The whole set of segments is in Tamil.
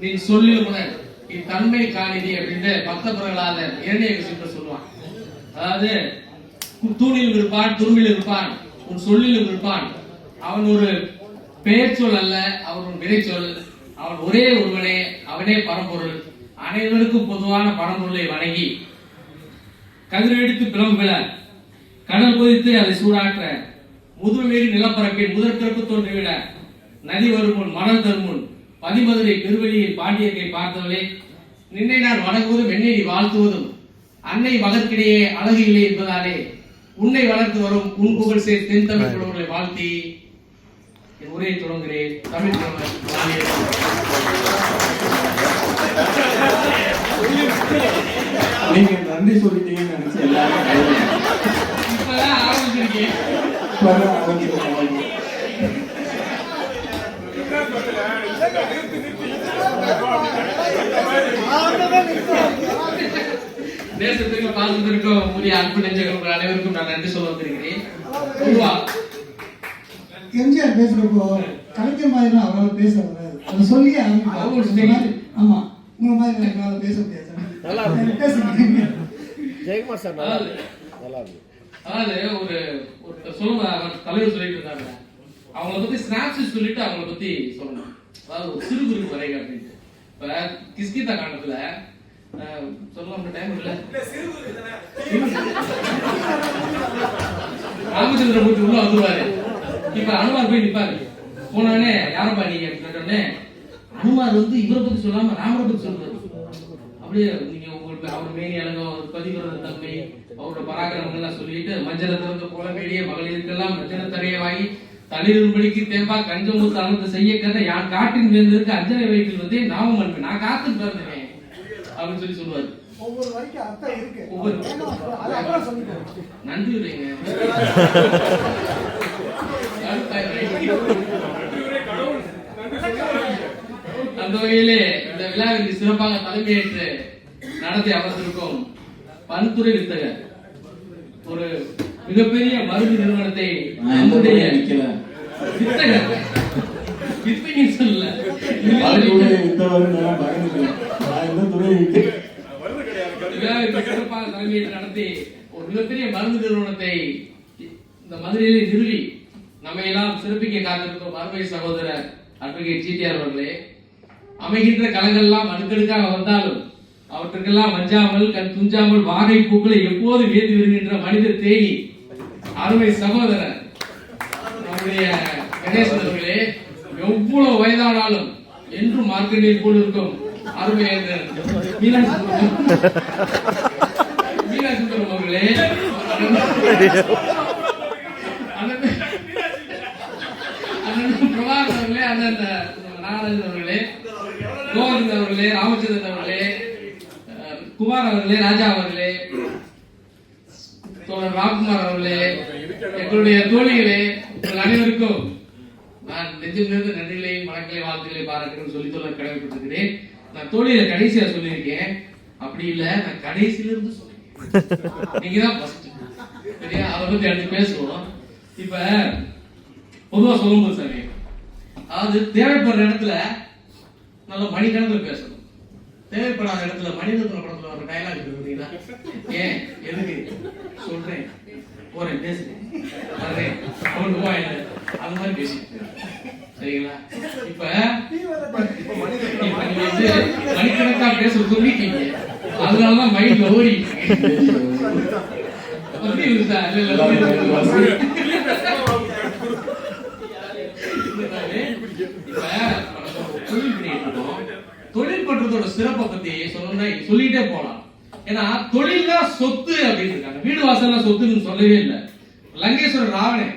நீ சொல்லில் முதல் தன்மை காணிதி அப்படின்னு பக்த பிரகலாத இரணிய சொல்லுவான். அதாவது கு- தூணில் இருப்பான் துரும்பில் இருப்பான் உன் சொல்லிலும் இருப்பான். அவன் ஒரு பெயர் சொல் அல்ல அவன் ஒரு வினைச்சொல். அவன் ஒரே ஒருவனே அவனே பரம்பொருள். அனைவருக்கும் பொதுவான பரம்பொருளை வணங்கி கதிரெடுத்து பிளம்புல கடல் குதித்து அதை சூடாற்ற முதுமேறி நிலப்பரப்பில் முதற் பிறப்பு தோன்றிவிட நதி வருமுன் மணல் தருமுன் பதிமதுரை பெருவெளியில் பாண்டியர்களை பார்த்தவளே நின்னை நான் வணங்குவதும் என்னை நீ வாழ்த்துவதும் அன்னை மகற்கிடையே அழகு இல்லை என்பதாலே உன்னை வளர்த்து வரும் உன் புகழ் சேர் தென் தமிழ் புலவர்களை வாழ்த்தி என் உரையை தொடங்குகிறேன் தமிழ். நீங்க நன்றி சொல்லிட்டீங்கன்னு நினைச்சு எல்லாரும். இப்பதான் ஆரம்பிச்சிருக்கேன் தேசத்திற்கு பாசத்திற்கும் உரிய அன்பு நெஞ்சங்கள் அனைவருக்கும் நான் நன்றி சொல்ல வந்திருக்கிறேன். எம்ஜிஆர் பேசுறப்போ கலைஞர் மாதிரி அவரால் பேச வராது அதை சொல்லி அவங்க ஒரு ஆரம்பிப்பாங்க ஆமா உங்களை மாதிரி எங்களால் பேச முடியாது. ஜெயக்குமார் சார் நல்லா இருக்கு. நல்லா இருக்கு. அதாவது ஒரு ஒரு சொல்லுங்க அவர் தலைவர் சொல்லிட்டு இருந்தாங்க அவங்கள பத்தி ஸ்னாப்ஸ் சொல்லிட்டு அவங்கள பத்தி சொல்லணும் அதாவது ஒரு சிறு குறுக்கு வரைக அப்படின்ட்டு. இப்ப கிஸ்கிதா காண்டத்துல சொல்லலாம் டைம் இல்ல ராமச்சந்திரமூர்த்தி உள்ள வந்துருவாரு. இப்ப அனுமார் போய் நிப்பாரு. போனோடனே யாரப்பா நீங்க அப்படின்னு அனுமார் வந்து இவரை பத்தி சொல்லாம ராமரை பத்தி சொல்றாரு. அப்படியே நீங்க உங்களுக்கு அவர் மேனி அழகம் அவர் பதிவிரத தன்மை அவரோட பராக்கிரமங்கள் எல்லாம் சொல்லிட்டு மஞ்சள திறந்த போல வேடிய மகளிருக்கெல்லாம் மஞ்சள தரையவாகி தளிரும்படிக்கு தேம்பா கஞ்சமுத்து அனந்த செய்ய கதை யான் காட்டின் வேந்தருக்கு அஞ்சனை வயிற்றில் வந்து நாமம் அன்பு நான் காத்து பிறந்தேன் அப்படின்னு சொல்லி சொல்லுவாரு. ஒவ்வொரு வரைக்கும் அர்த்தம் இருக்கு. ஒவ்வொரு நன்றி உரைங்க அந்த வகையிலே இந்த விழாவிற்கு சிறப்பாக தலைமையேற்று நடத்தி அமர்ந்திருக்கும் பன்துறை வித்தகர். ஒரு மிகப்பெரிய மருந்து நிறுவனத்தை நம்முடைய சொல்லல நடத்தி ஒரு மிகப்பெரிய மருந்து நிறுவனத்தை இந்த மதுரையிலே நிறுவி நம்மை எல்லாம் சிறப்பிக்க காத்திருக்கும் அருமை சகோதரர் அட்வொகேட் ஜிடிஆர் அவர்களே அமைகின்ற கலங்கள் எல்லாம் அடுக்கடுக்காக வந்தாலும் அவற்றுக்கெல்லாம் மஞ்சாமல் கண் துஞ்சாமல் வாகை பூக்களை எப்போது வேதி வருகின்ற மனித தேனி அருமை சகோதரர் நம்முடைய கணேசர்களே எவ்வளவு வயதானாலும் என்று மார்க்கெட்டில் போல் இருக்கும் அருமை மீனாட்சி மீனாட்சி அவர்களே அண்ணன் அண்ணன் பிரபாகர் அவர்களே அண்ணன் நாராயணன் அவர்களே கோவிந்த் அவர்களே ராமச்சந்திரன் அவர்களே குமார் அவர்களே ராஜா அவர்களே தோழர் ராம்குமார் அவர்களே எங்களுடைய தோழி உங்கள் அனைவருக்கும் நான் நெஞ்சிலிருந்து நன்றிகளையும் வாழ்த்துக்களை பாராட்டுன்னு சொல்லி சொல்ல கடமைப்பட்டிருக்கிறேன். நான் தோழியில கடைசியா சொல்லியிருக்கேன். அப்படி இல்ல நான் கடைசியில இருந்து சொல்லியிருக்கேன். நீங்க தான் ஃபர்ஸ்ட் சரியா? அதை பத்தி அடுத்து பேசுவோம். இப்ப பொதுவா சொல்லும்போது சாமி அதாவது தேவைப்படுற இடத்துல நல்ல மணிக்கணக்கில் பேசணும். தேவைப்படாத இடத்துல மனிதத்துல படத்துல ஒரு டைலாக் இருக்கு ஏன்? எதுக்கு? சொல்றேன். போறேன் பேசுறேன். வர்றேன். அவன் ரூபா அது மாதிரி பேசிட்டு சரிங்களா? இப்ப மணிக்கணக்கா பேச அதனாலதான் மைண்ட்ல ஓடி. தொழில் பண்றதோட சிறப்பை பத்தி சொல்லணும்னா சொல்லிட்டே போலாம். ஏன்னா தொழில் தான் சொத்து அப்படின்னு இருக்காங்க. வீடு வாசல்லாம் சொத்துன்னு சொல்லவே இல்லை. லங்கேஸ்வரர் ராவணன்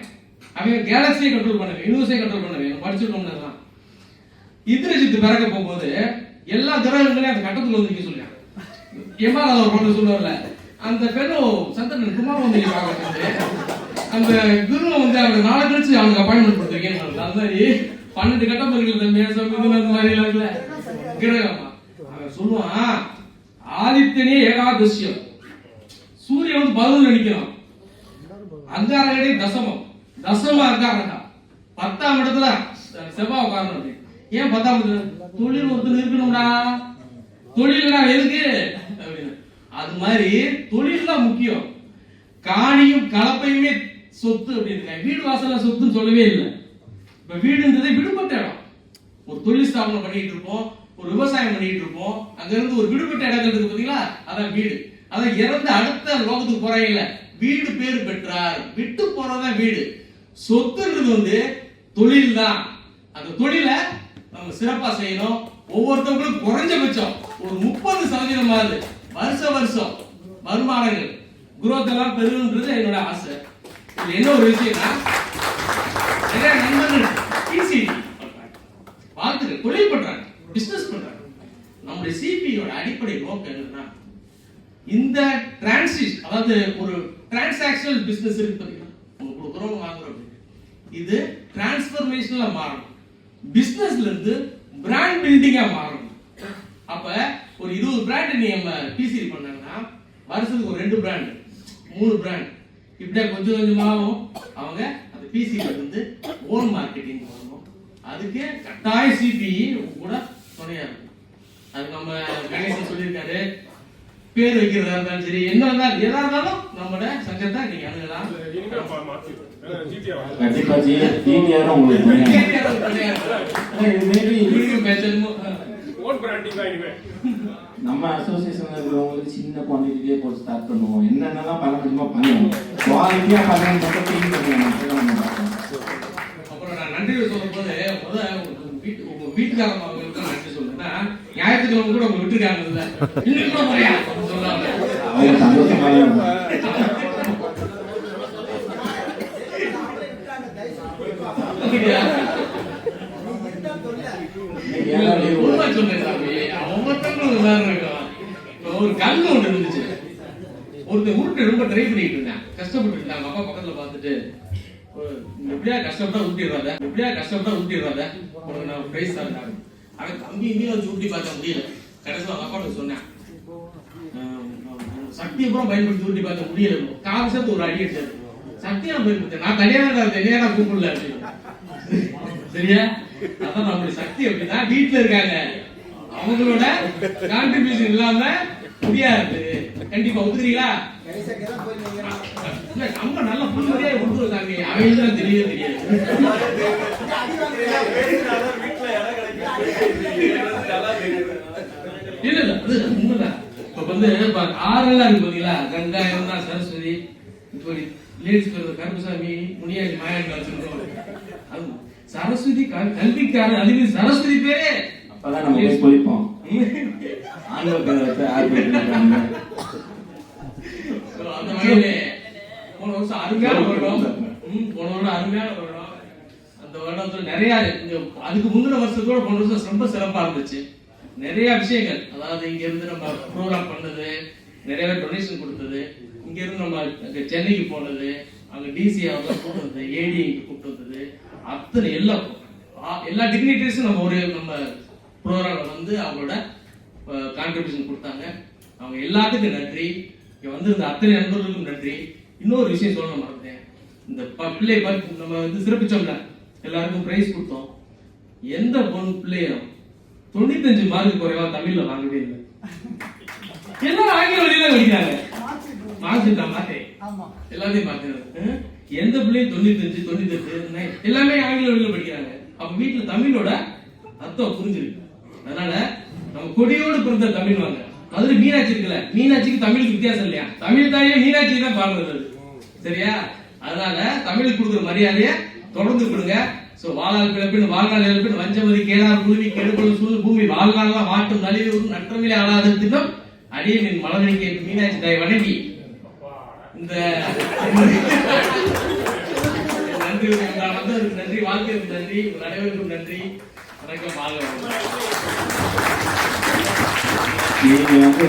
அவன் கேலக்சியை கண்ட்ரோல் பண்ணவே யூனிவர்ஸை கண்ட்ரோல் பண்ணவே தான் இந்திரஜித் பிறக்க போகும்போது எல்லா கிரகங்களையும் அந்த கட்டத்தில் வந்து நிக்க சொல்லியான் எம்மால ஒரு பொண்ணு சொல்லுவார்ல அந்த பெண்ணும் சந்திரன் குமார் வந்து அந்த குரு வந்து அவனுக்கு நாளை கழிச்சு அவனுக்கு அப்பாயின்மெண்ட் கொடுத்துருக்கேன் அது மாதிரி பன்னெண்டு கட்டம் இருக்குல்ல மேசம் அந்த மாதிரி எல்லாம் கிரகமா? அவன் சொல்லுவான் ஆதித்யனே ஏகாதசியம். சூரியன் வந்து பதினொன்று நிக்கிறான். அங்காரகடை தசமம். தசம அங்காரகா பத்தாம் இடத்துல செவ்வாய் உட்காரணும் அப்படி. ஏன் பத்தாம் இடத்துல? தொழில் ஒருத்தர் இருக்கணும்டா. தொழில்னா எதுக்கு? அப்படின்னு. அது மாதிரி தொழில் தான் முக்கியம். காணியும் கலப்பையுமே சொத்து அப்படின்னு வீடு வாசல சொத்துன்னு சொல்லவே இல்லை. இப்ப வீடுன்றதே விடுபட்ட இடம். ஒரு தொழில் ஸ்தாபனம் பண்ணிட்டு இருப்போம் ஒரு விவசாயம் பண்ணிட்டு இருப்போம். அங்க இருந்து ஒரு விடுபட்ட இடங்கள் இருக்கு பாத்தீங்களா? அதான் வீடு. அதான் இறந்து அடுத்த லோகத்துக்கு போறையில வீடு பேர் பெற்றார். விட்டு போறதான் வீடு. சொத்துன்றது வந்து தொழில் தான் அந்த தொழிலை நம்ம சிறப்பா செய்யணும். ஒவ்வொருத்தவங்களும் குறைஞ்சபட்சம் ஒரு முப்பது சதவீதமாவது வருஷ வருஷம் வருமானங்கள். குரோத் எல்லாம் பெருகுன்றது என்னோட ஆசை. இது என்ன ஒரு விஷயம்னா நிறைய நண்பர்கள் பிசி பண்றாங்க. வாழ்த்துக்கள். தொழில் பண்றாங்க. பிசினஸ் பண்றாங்க. நம்முடைய சிபியோட அடிப்படை நோக்கம் என்னன்னா இந்த டிரான்சிஷன் அதாவது ஒரு டிரான்சாக்ஷனல் பிசினஸ் இருக்கு பாத்தீங்கன்னா உங்களுக்கு கொடுக்குறோம் வாங்க இது டிரான்ஸ்ஃபர்மேஷனலா மாறணும். பிசினஸ்ல இருந்து பிராண்ட் பில்டிங்கா மாறணும். அப்ப ஒரு இருபது பிராண்ட் நீ நம்ம பிசிடி பண்ணாங்கன்னா வருஷத்துக்கு ஒரு ரெண்டு பிராண்ட் மூணு பிராண்ட் இப்படியே கொஞ்சம் கொஞ்சமாகவும் அவங்க அந்த பிசிடி வந்து ஓன் மார்க்கெட்டிங் பண்ணணும் அதுக்கு கட்டாய சிபிஇ கூட துணையா இருக்கும் அது நம்ம கணேசன் சொல்லியிருக்காரு. பேர் வைக்கிறதா இருந்தாலும் சரி என்ன இருந்தாலும் எதா இருந்தாலும் நம்மளோட சங்கத்தை நீங்க அணுகலாம். கண்டிப்பா ஜி டிடிஆர் உங்களுக்கு. நம்ம அசோசியேஷன்ல இருக்கிறவங்களுக்கு சின்ன குவான்டிட்டிலே போட்டு ஸ்டார்ட் பண்ணுவோம். என்னென்னலாம் பண்ண முடியுமோ பண்ணுவோம். குவாலிட்டியா பண்ணணும் மட்டும் டீம் பண்ணுவோம். அப்புறம் நான் நன்றி சொல்லும் போது வீட்டு உங்க வீட்டுக்காரங்க அவங்களுக்கு நன்றி சொல்லுன்னா ஞாயிற்றுக்கிழமை கூட உங்க விட்டுருக்காங்க இல்ல கூட முறையா சொல்லாம அவங்க சந்தோஷமா தான் இருக்கும். அப்படியா? இன்னைக்கு இல்ல, ஏன்னா leave உண்மை சொன்னேன் சாமி. ஒவ்வொருத்தங்களும் வேற ஒரு கல் ஒண்ணு இருந்துச்சு ஒருத்தர் உருட்டு ரொம்ப ட்ரை பண்ணிட்டு இருந்தான் கஷ்டப்பட்டு இருந்தாங்க அப்பா பக்கத்துல பார்த்துட்டு "ஒரு, நீ எப்படியா கஷ்டப்பட்டா ஊட்டிடுறாத எப்படியா கஷ்டப்பட்டா ஊட்டிடுறாத உனக்கு நான் பிரைஸ் தரேன் அவன் கம்பி இங்கேயும் வச்சு ஊட்டி பார்க்க முடியல கடைசியில் அவங்க அப்பாட்ட சொன்னேன் சக்தியை பூரா பயன்படுத்தி ஊட்டி பார்க்க முடியல கால் ஒரு அடி அடிச்சது சக்தியா பயன்படுத்த நான் தனியா தான் இருந்தேன் கூப்பிடல அப்படின்னு சரியா? அதான் நம்மளுடைய சக்தி அப்படின்னா வீட்டுல இருக்காங்க. அவங்களோட கான்ட்ரிபியூஷன் இல்லாம முடியாது. கண்டிப்பா ஒத்துக்கிறீங்களா? இல்ல நம்ம நல்ல புரிஞ்சதே ஒன்று சாமி தான் தெரியவே தெரியாது இல்ல இல்ல அது உண்மைதான். இப்ப வந்து இப்ப ஆறெல்லாம் இருக்கு பாத்தீங்களா? கங்கா இருந்தா சரஸ்வதி இப்படி லேடிஸ் பேர் கருப்புசாமி முனியாண்டி மாயாண்டி வச்சிருக்கோம் அது சரஸ்வதி கல்விக்காரன் அதுக்கு சரஸ்வதி பேரே. அப்பதான் நம்ம போய் அந்த வகையிலே போன வருஷம் அருமையான வருடம். போன வருடம் அருமையான வருடம். அந்த வருடத்துல நிறைய அதுக்கு முந்தின வருஷத்தோட போன வருஷம் ரொம்ப சிறப்பா இருந்துச்சு. நிறைய விஷயங்கள். அதாவது இங்க இருந்து நம்ம ப்ரோக்ராம் பண்ணது நிறைய பேர் டொனேஷன் கொடுத்தது. இங்கேருந்து நம்ம சென்னைக்கு போனது அங்க டிசி அவங்க கூட்டு வந்தது ஏடி கூப்பிட்டு வந்தது அத்தனை எல்லா எல்லா டிக்னிட்டரிஸும் நம்ம ஒரு நம்ம ப்ரோக்ராமில் வந்து அவங்களோட கான்ட்ரிபியூஷன் கொடுத்தாங்க. அவங்க எல்லாத்துக்கும் நன்றி. இங்கே வந்திருந்த அத்தனை நண்பர்களுக்கும் நன்றி. இன்னொரு விஷயம் சொல்ல மறந்தேன் இந்த ப- பிள்ளை ப- நம்ம வந்து சிறப்பிச்சோம்ல எல்லாருக்கும் ப்ரைஸ் கொடுத்தோம். எந்த பொண்ணு பிள்ளையும் தொண்ணூத்தஞ்சு மார்க் குறைவா தமிழ்ல வாங்கவே இல்லை. எல்லாரும் ஆங்கில வழியில படிக்கிறாங்க? மாத்தேன் ஆமா. எல்லாத்தையும் பார்த்தேன் எந்த பிள்ளையும் தொண்ணூத்தஞ்சு தொண்ணூத்தெட்டு எல்லாமே ஆங்கில வழியில படிக்கிறாங்க. அப்ப வீட்டுல தமிழோட அர்த்தம் புரிஞ்சிருக்கு. அதனால நம்ம கொடியோடு பிறந்த தமிழ் வாங்க மதுரை மீனாட்சி இருக்குல்ல மீனாட்சிக்கு தமிழுக்கு வித்தியாசம் இல்லையா? தமிழ் தாயே மீனாட்சி தான் பாடுறது. சரியா? அதனால தமிழுக்கு கொடுக்குற மரியாதையை தொடர்ந்து கொடுங்க. சோ வாழால் பிறப்பின் வாழ்நாள் இழப்பின் வஞ்சமதி கேளார் குழுவி கெடுப்பது சூழ் பூமி. வாழ்நாள்லாம் வாட்டும் நலிவு நற்றமிலே ஆளாத திட்டம் அடியனின் மலரை கேட்டு மீனாட்சி தாய் வணங்கி இந்த நன்றி நான் நன்றி வாழ்க்கைக்கு நன்றி அனைவருக்கும் நன்றி. வணக்கம் வாழ்க நீங்க வந்து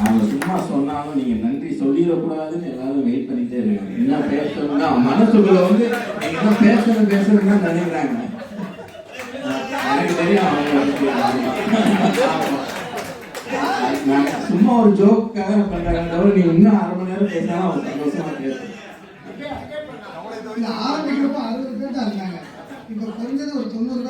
அவங்க சும்மா சொன்னாலும் நீங்க நன்றி சொல்லிடக்கூடாதுன்னு எல்லாரும் வெயிட் பண்ணிட்டே இருக்காங்க. என்ன பேசணும்னா மனசுக்குள்ள வந்து என்ன பேசணும் பேசணும்னு நினைக்கிறாங்க. எனக்கு தெரியும் அவங்க சும்மா ஒரு ஜோக்காக பண்றாங்க தவிர நீ இன்னும் அரை மணி நேரம் பேசினா ஒரு சந்தோஷமா இருக்கு ஆரம்பிக்கிறப்ப அறுபது பேர் தான் இருக்காங்க. இப்போ குறைஞ்சது ஒரு தொண்ணூறு